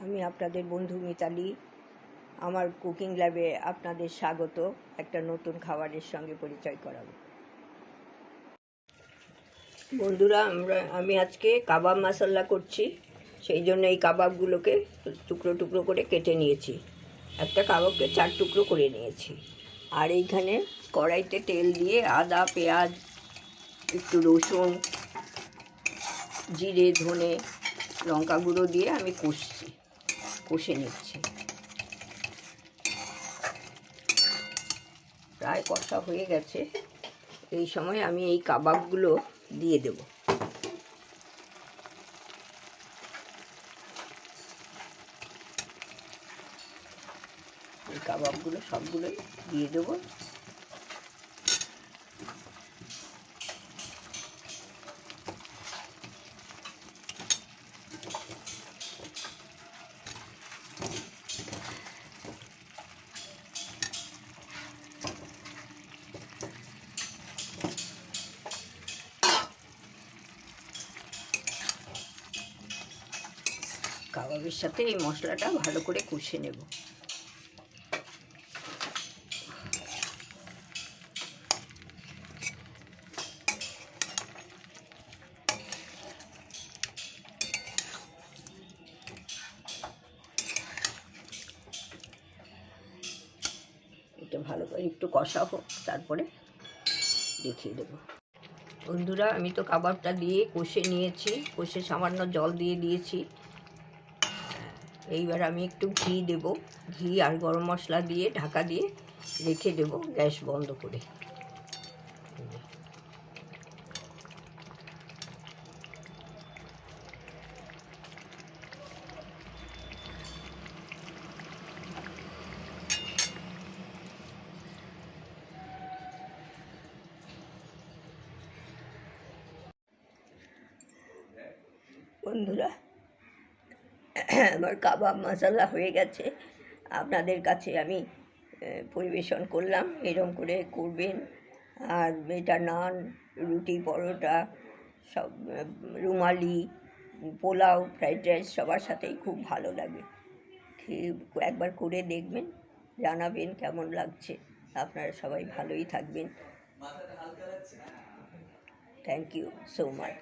আমি আপনাদের বন্ধু মিতালি। আমার কুকিং ল্যাবে আপনাদের স্বাগত। একটা নতুন খাবারের সঙ্গে পরিচয় করাবো। বন্ধুরা, আমরা, আমি আজকে কাবাব মশলা করছি। সেই জন্য এই কাবাবগুলোকে টুকরো টুকরো করে কেটে নিয়েছি। একটা কাবাবকে চার টুকরো করে নিয়েছি। আর এইখানে কড়াইতে তেল দিয়ে আদা, পেঁয়াজ, একটু রসুন, জিরে, ধনে লঙ্কা গুঁড়ো দিয়ে আমি কষছি। কষে নিচ্ছি। প্রায় কষা হয়ে গেছে। এই সময় আমি এই কাবাবগুলো দিয়ে দেব। এই কাবাবগুলো সবগুলোই দিয়ে দেবো। কাবাবের সাথে এই মশলাটা ভালো করে কষে নেব। এটা ভালো করে একটু কষা হোক তারপরে দেখিয়ে দেবো। বন্ধুরা, আমি তো কাবাবটা দিয়ে কষে নিয়েছি, কষে সামান্য জল দিয়ে দিয়েছি। এইবার আমি একটু ঘি দেব। ঘি আর গরম মশলা দিয়ে, ঢাকা দিয়ে রেখে দেব গ্যাস বন্ধ করে। বন্ধুরা আমার কাবাব মশলা হয়ে গেছে। আপনাদের কাছে আমি পরিবেশন করলাম। এরম করে করবেন। আর এটা নান রুটি পরোটা সব রুমালি পোলাও ফ্রাইড রাইস সবার সাথেই খুব ভালো লাগে। খেয়ে একবার করে দেখবেন জানাবেন কেমন লাগছে। আপনারা সবাই ভালোই থাকবেন। Thank you so much